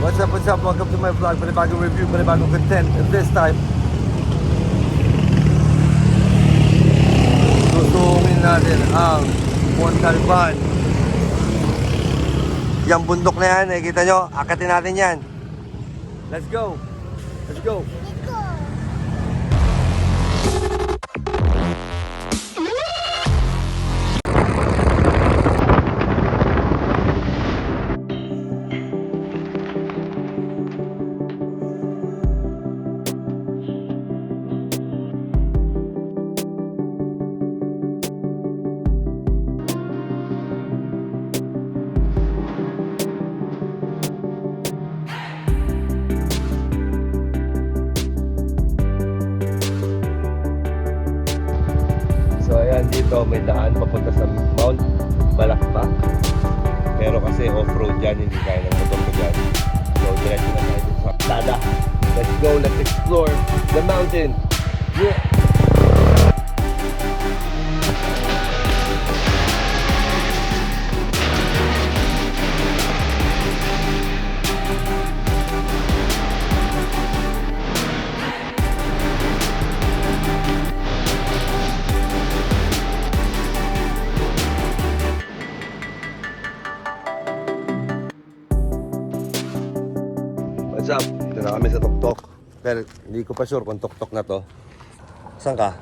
What's up, what's up? Welcome to my vlog. Panibagong review, panibagong content. And this time, susungin natin ang Montalban. Yung bundok na yan, nakikita nyo, akatin natin yan. Let's go. Let's go. Dito may daan papunta sa Mount Balakbak. Pero kasi off-road yan, hindi kaya ng motor ko dyan. So diretso na tayo sa Tada. Let's go, let's explore the mountain. Tuktok. Pero hindi ko pa sure kung Tuktok na to. Saan ka?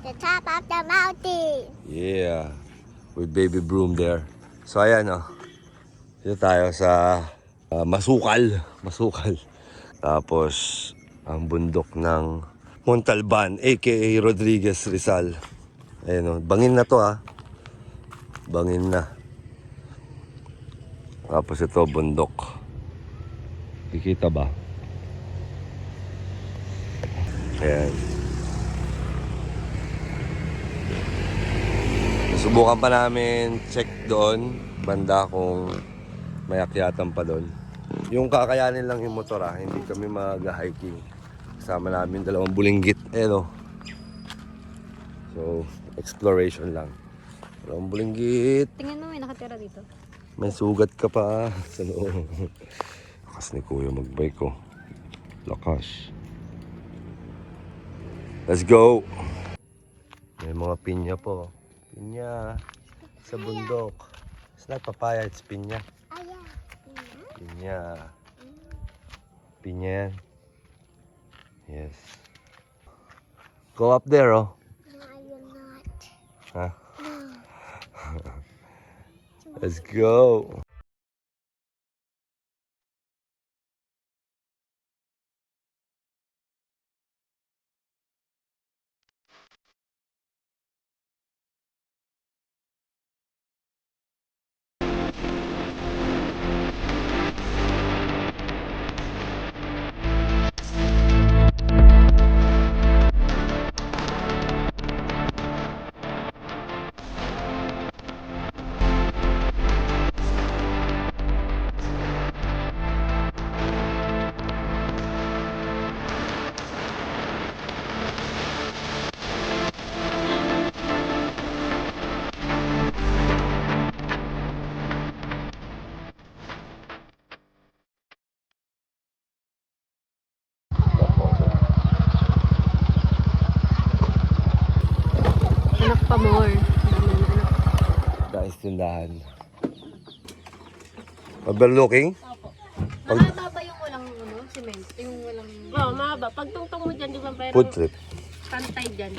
The top of the mountain. Yeah. With baby broom there. So ayan oh. Dito tayo sa ah, Masukal. Masukal. Tapos ang bundok ng Montalban aka Rodriguez Rizal. Ayan oh. Bangin na to ah. Bangin na. Tapos ito bundok. Kikita ba? Ayan. Subukan pa namin check doon, banda kung may akyatan pa doon. Yung kakayanin lang yung motor ah, hindi kami mag-hiking. Kasama namin dalawang bulinggit. Eh no. So, exploration lang. Dalawang bulinggit. Tingnan mo, may nakatira dito. May sugat ka pa sa loob. Lakas ni Kuya magbike ko. Lakas. Let's go! May mga pinya po. Pinya. Sa bundok. It's not papaya, it's pinya. Pinya. Pinya yan. Yes. Go up there, oh. No, I will not. Ha? Let's go. Pa more. Guys, tindahan. Overlooking? Pag Mahaba ba yung walang ano, cement? Yung walang Oo, mahaba. Pag tungtong mo dyan, di ba pero food trip. pantay dyan.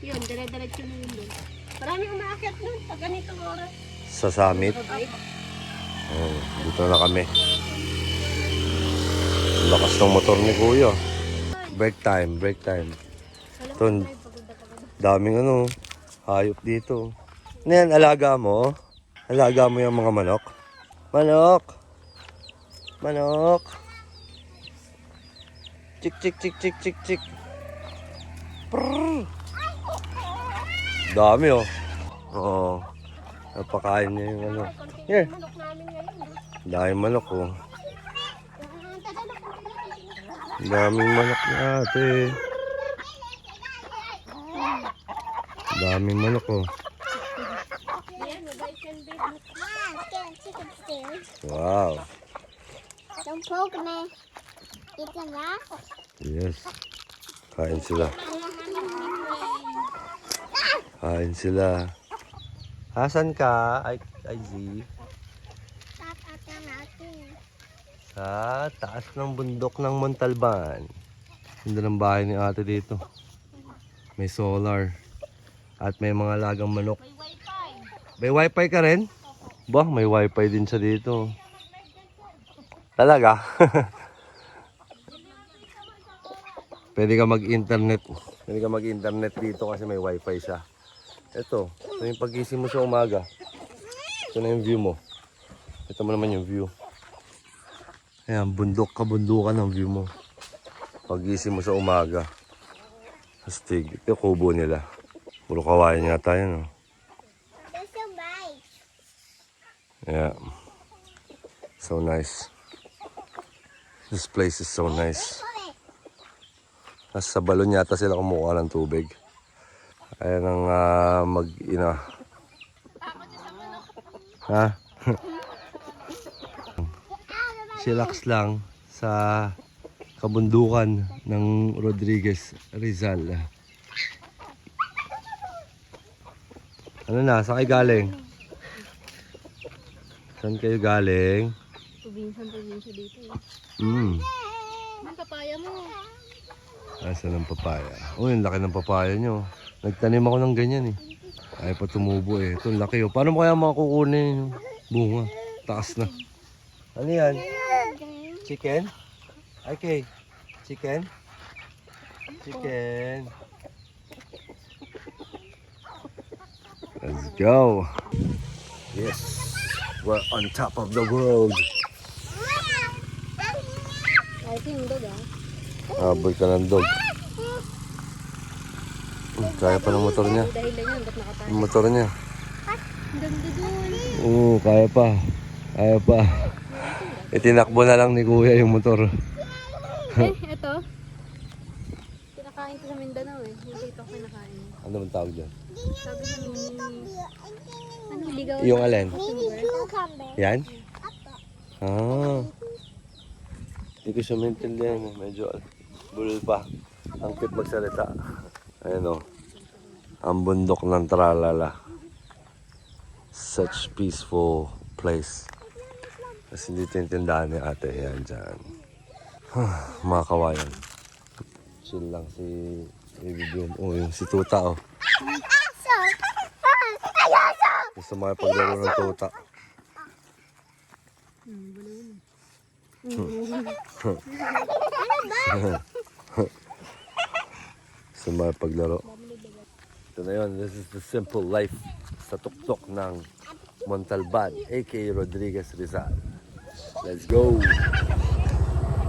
Yun, dire-diretso na yun doon. Maraming umaakyat nun pag ganitong oras. Sa summit. Oh, dito na kami. Lakas ng motor ni Kuya. Break time, break time. Ito, daming ano, hayop dito. Ano yan, alaga mo? Alaga mo yung mga manok? Manok! Manok! Chik, chik, chik, chik, chik, chik. Prrr. Dami oh. Oo. Napakain niya yung ano. Here. Daming manok oh. Daming manok na ate. Daming manok oh. Wow. Don't poke me. It's a rat. Yes. Kain sila. Kain sila. Asan ka? Ay, ay, Z. Sa taas ng bundok ng Montalban. Ganda ng bahay ni ate dito. May solar. At may mga lagang manok. May wifi ka rin? Ba, may wifi din siya dito. Talaga? Pwede ka mag-internet. Pwede ka mag-internet dito kasi may wifi siya. Ito, ito yung pagising mo sa umaga. Ito na yung view mo. Ito mo naman yung view. Ayan, bundok kabundukan ang view mo. Pagising mo sa umaga. Astig. Ito kubo nila. Puro kawayan yata yan. Oh. There's a bike. Yeah. So nice. This place is so nice. Nasa balon yata sila kumukuha ng tubig. Ayan ang ah, mag-ina. Ha? Chillax lang sa kabundukan ng Rodriguez Rizal. Ano na? Saan kayo galing? Saan kayo galing? Probinsya-probinsya dito eh. Hmm. Ang papaya mo. Asa ng papaya? Oh, yung laki ng papaya nyo. Nagtanim ako ng ganyan eh. Ay pa tumubo eh. Ito, laki oh. Paano mo kaya makukunin yung bunga? Taas na. Ano yan? Chicken? Ay, Kay. Chicken? Chicken. Let's go. Yes. We're on top of the world. Ah. Habol ka ng dog. Hmm, Kaya pa ng motor niya. Yung motor niya. Oo, kaya pa. Kaya pa. Itinakbo na lang ni kuya yung motor. eh, ito. Kinakain ko sa Mindanao eh. Yung dito ko kinakain. Ano bang tawag dyan? Sabi niya, ano, ligaw. Yung alin? Mini cucumber. Yan? Ah. Hindi ko siya maintindihan. eh. Medyo bulol pa. Ang cute magsalita. Ayan o. Ang bundok ng Tralala. Such peaceful place. Kasi hindi tintindahan ni ate. Yan dyan. Mga kawayan. Chill lang si Baby Bloom. Oh, yung si Tuta oh. Aso! Ay, aso! Gusto mga paglaro ng Tuta. Gusto mga paglaro. Ito na yun. This is the simple life sa tuktok ng Montalban, aka Rodriguez Rizal. Let's go!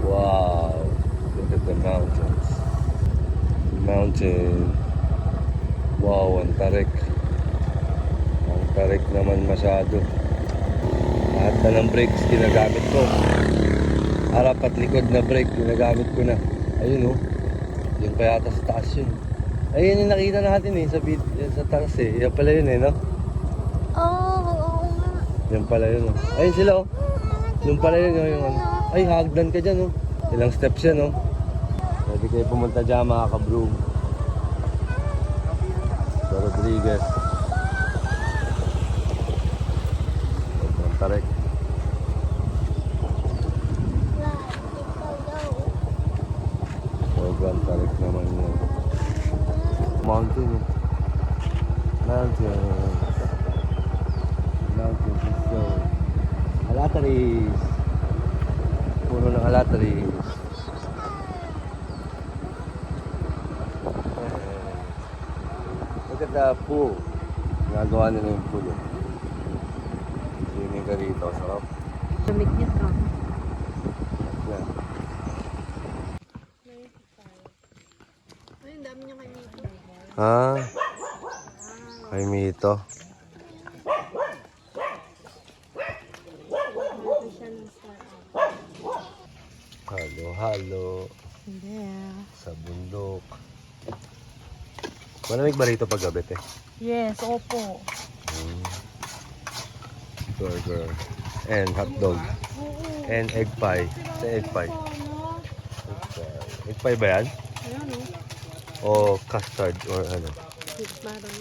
Wow! Look at the mountains. Mountain. Wow, ang tarik. Ang tarik naman masyado. Lahat na ng brakes ginagamit ko. Harap at likod na brake ginagamit ko na. Ayun oh. Yun pa yata sa taas yun. Ayun yung nakita natin eh sa, yan sa taas eh. Yan pala yun eh no? Oh, oo nga. Yan pala yun oh. Ayun sila oh. Yung pala yun oh, yung ano. Ay hagdan ka dyan oh. Ilang steps yan oh. Pwede pumunta dyan mga kabroom. Sa Rodriguez. Ang tarik. Sobrang tarik naman yun. Mountain eh. Mountain is so... Alataris. Puno ng alataris. The pool. Nagawa nila yung pool. Swimming ka rito. Sarap. Lamig niya ka. Yan. Ay, ang dami niya kay Mito. Ah. Ay, Mito. Halo, halo. Hindi ah. Sa bundok. Malamig ba rito pag gabi, te? Yes, opo. Burger. And hotdog. Oo. and egg pie. Sa egg pie. Egg pie. Egg pie ba yan? Ayan O o. custard or ano? Parang.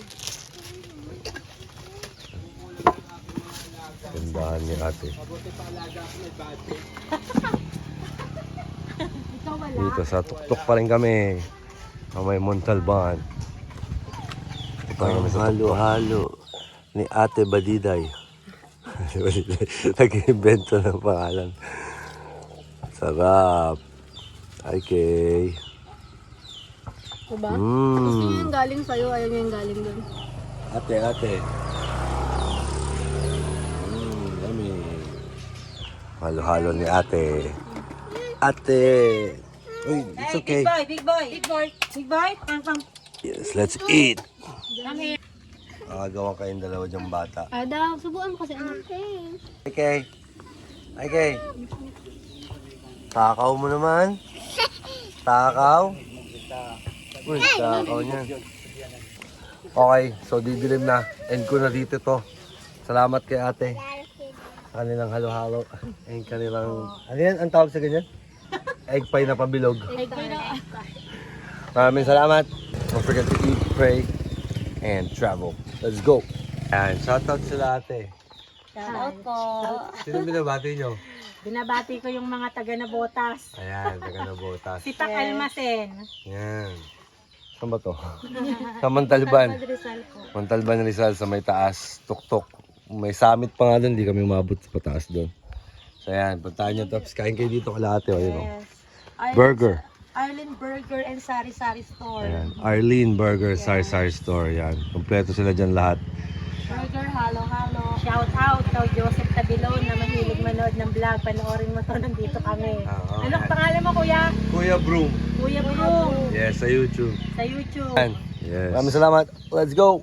Tindahan ni ate. Dito sa tuktok pa rin kami. Sa may Montalban. Ito pa kami sa halo-halo ni ate Badiday. Nag-invento ng pangalan. Sarap. Ay, kay. Diba? Gusto niya Mmm. yung galing sa'yo, ayaw niya yung galing dun. Ate, ate. Mmm, yummy. Halo-halo ni ate. Ate. Uy, it's okay. boy, big boy. Big boy. Big boy. Pang, pang. Yes, let's eat. Nakagawa kayong dalawa diyang bata. Ada, subuan mo kasi anak. Okay. Okay. Takaw mo naman. Takaw. Uy, takaw niyan. Okay, so didilim na. End ko na dito to. Salamat kay ate. Kanilang halo-halo. And kanilang... Ano yan? Ang tawag sa ganyan? Egg pie na pabilog. Maraming salamat. Don't forget to eat, pray, and travel. Let's go. And shoutout sila ate. Shoutout po. Sino binabati nyo? Binabati ko yung mga taga na botas. Ayan, taga na botas. Sitak Almasen. Yan. Saan ba to? sa Montalban. Rizal po. Montalban Rizal sa may taas, tuktok. May summit pa nga doon, hindi kami umabot sa pataas doon. So ayan, puntahan nyo tapos kain kayo dito kala ate. O, yun, o. Yes. Burger. Arlen Burger and Sari Sari Store. Ayan. Arlene Burger, Sari Sari Store. Yan. Kompleto sila dyan lahat. Burger, halo, halo. Shout out kay Joseph Tabilon na mahilig manood ng vlog. Panoorin mo to, nandito kami. Oo, Anong yan. pangalan mo, kuya? Kuya Broom. Kuya Broom. Yes, sa YouTube. Sa YouTube. Yan. Yes. Maraming salamat. Let's go.